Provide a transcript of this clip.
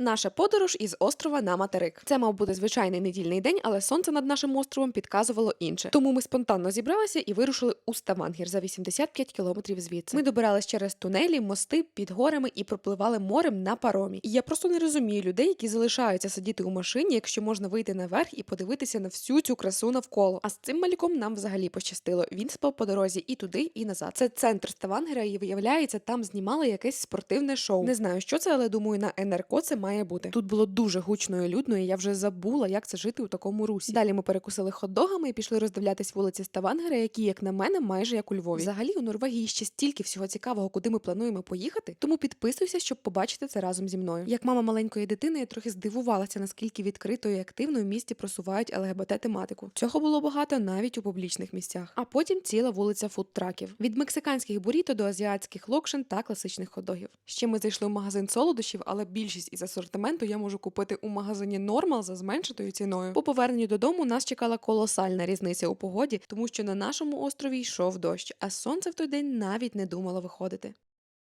Наша подорож із острова на материк. Це мав бути звичайний недільний день, але сонце над нашим островом підказувало інше. Тому ми спонтанно зібралися і вирушили у Ставангір за 85 кілометрів звідси. Ми добирались через тунелі, мости під горами і пропливали морем на паромі. І я просто не розумію людей, які залишаються сидіти у машині, якщо можна вийти наверх і подивитися на всю цю красу навколо. А з цим малюком нам взагалі пощастило. Він спав по дорозі і туди, і назад. Це центр Ставангера, і виявляється, там знімали якесь спортивне шоу. Не знаю, що це, але думаю, на НРК це має бути. Тут було дуже гучно і людно, і я вже забула, як це жити у такому русі. Далі ми перекусили хот-догами і пішли роздивлятись вулиці Ставангера, які, як на мене, майже як у Львові. Взагалі у Норвегії ще стільки всього цікавого, куди ми плануємо поїхати. Тому підписуйся, щоб побачити це разом зі мною. Як мама маленької дитини, я трохи здивувалася, наскільки відкрито і активно в місті просувають ЛГБТ тематику. Цього було багато навіть у публічних місцях. А потім ціла вулиця фудтраків від мексиканських буріто до азіатських локшин та класичних ходогів. Ще ми зайшли в магазин солодощів, але більшість із асортименту я можу купити у магазині Нормал за зменшеною ціною. По поверненню додому нас чекала колосальна різниця у погоді, тому що на нашому острові йшов дощ, а сонце в той день навіть не думало виходити.